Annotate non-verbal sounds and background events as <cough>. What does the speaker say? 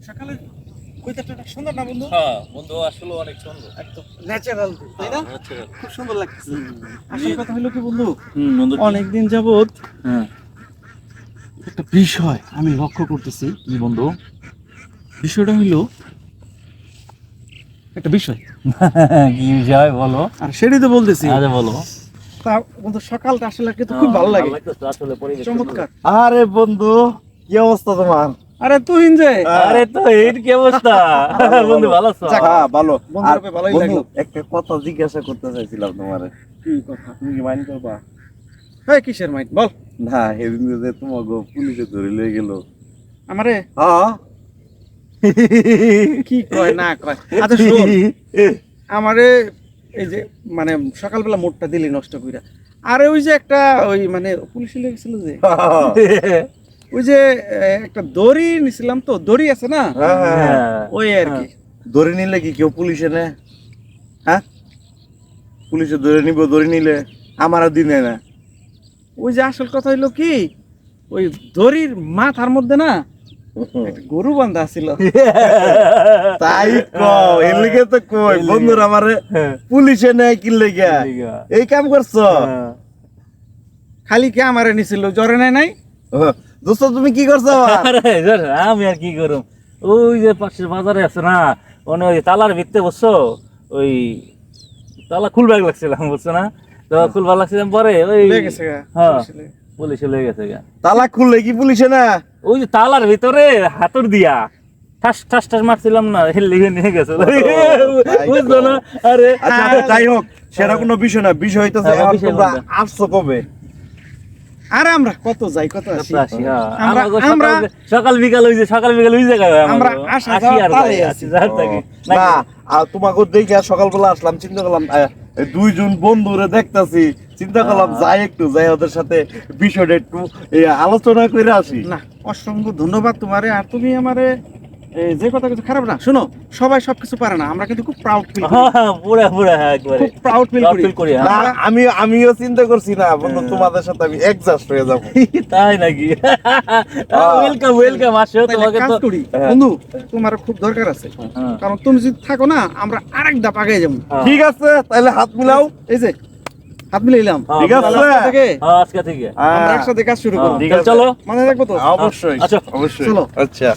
সকালে ওয়েদারটা সুন্দর না বন্ধু? হ্যাঁ বন্ধু আসলে অনেক সুন্দর। একদম ন্যাচারাল তাই না? খুব সুন্দর লাগছে আসল কথা হলো কি বন্ধু? হুম বন্ধু অনেকদিন যাবত হ্যাঁ। একটা বিষয় আমি লক্ষ্য করতেছি কি বন্ধু? বিষয়টা হইল একটা বিষয়। <laughs> কি বিষয় বলো? আর সেটাই তো বলতেছি। আরে বলো। তা বন্ধু সকালটা আসলে কিন্তু খুব ভালো লাগে। আসলে চমৎকার। আরে বন্ধু কি অবস্থা তোমার? আরে তুই যে। আরে তো এর কি অবস্থা? বন্ধু ভালো। আছো? হ্যাঁ ভালো। বন্ধু রূপে ভালোই লাগল। একটা কথা জিজ্ঞাসা করতে চাইছিলাম তোমার। কি কথা? তুমি কি মাইন্ড করবা? হ্যাঁ কিসের মাইন্ড বল। না যে তোমাকে পুলিশে ধরে লয়ে গেল। আমারে? হ্যাঁ। কি কয় না কয়? আচ্ছা শোন। আমারে এই যে মানে সকালবেলা মোটটা দিলি নষ্ট কইরা। আরে ওই যে একটা ওই মানে পুলিশে লেগেছিল যে। <laughs> ওই যে একটা দড়ি নিছিলাম তো দড়ি আছে না? হ্যাঁ। ওই আর কি। ধরে নিলে কি কেউ পুলিশে নে হ্যাঁ? পুলিশে ধরে নিব ধরে নিলে আমার আর দিনে না। ওই যে আসল কথা হইল কি ওই দড়ির মাথার মধ্যে না গরু বান্ধা ছিল তাই কও এর লিগে তো কই বন্ধুরা আমারে পুলিশে নেয় কি লেগে? এই কাম করছ? খালি কে আমারে নিছিল জ্বরে নাই? নাই দোস্ত তুমি কি করছ আমি আর কি করুম? ওই যে পাশের বাজারে আছে না? ওনে ওই তালার ভিতরে বসছো ওই তালা খুলবার লাগছিলাম বুঝছ না? তো খুলবার লাগছিলাম পরে ওই হ্যাঁ পুলিশে লেগে। গেছে গা। তালা খুললে কি পুলিশে না? ওই যে তালার ভিতরে হাতুর দিয়া ঠাস ঠাস ঠাস মারছিলাম না হেলে নিয়ে গেছে। <laughs> বুঝছ না? আরে আচ্ছা আচ্ছা, যাই হোক সেটা কোনো বিষয় না বিষয় হ্যাঁ, তোমরা আসছো কবে আরে আমরা কত যাই কত আসি? হ্যাঁ। আমরা- সকাল- আমরা- সকাল বিকাল ওই যে সকাল বিকাল ওই জায়গায় আমরা আসি আর আসি। যার থাকি। না আর তোমাকে দেখে সকালবেলা আসলাম চিন্তা করলাম দুইজন বন্ধুরে দেখতাছি চিন্তা করলাম যাই একটু যাই ওদের সাথে বিষয়টা একটু আলোচনা করে আসি। না অসংখ্য ধন্যবাদ তোমারে আর তুমি আমারে যে কথা কিছু খারাপ না শোনো সবাই সবকিছু পারে না আমরা কিন্তু খুব প্রাউড ফিল করি। হ্যাঁ, পুরা পুরা হ্যাঁ, একবারে। খুব প্রাউড ফিল করি। হ্যাঁ। আমি আমিও চিন্তা করছি না বন্ধু তোমাদের সাথে আমি অ্যাডজাস্ট হয়ে যাব। <laughs> তাই নাকি? <laughs> ওয়েলকাম ওয়েলকাম আসো তোমাকে তো। হ্যাঁ। বন্ধু তোমার খুব দরকার আছে। হ্যাঁ। কারণ তুমি যদি থাকো না আমরা আরেক ধাপ আগে যাব। হ্যাঁ। ঠিক আছে তাহলে হাত মিলাও। এই যে হাত মিলাইলাম। হ্যাঁ, ঠিক আছে। থেকে? হ্যাঁ, আজকে থেকে। আমরা হ্যাঁ, একসাথে কাজ শুরু হ্যাঁ, করব। চলো। মনে রাখব তো? অবশ্যই আচ্ছা। অবশ্যই। চলো। আচ্ছা।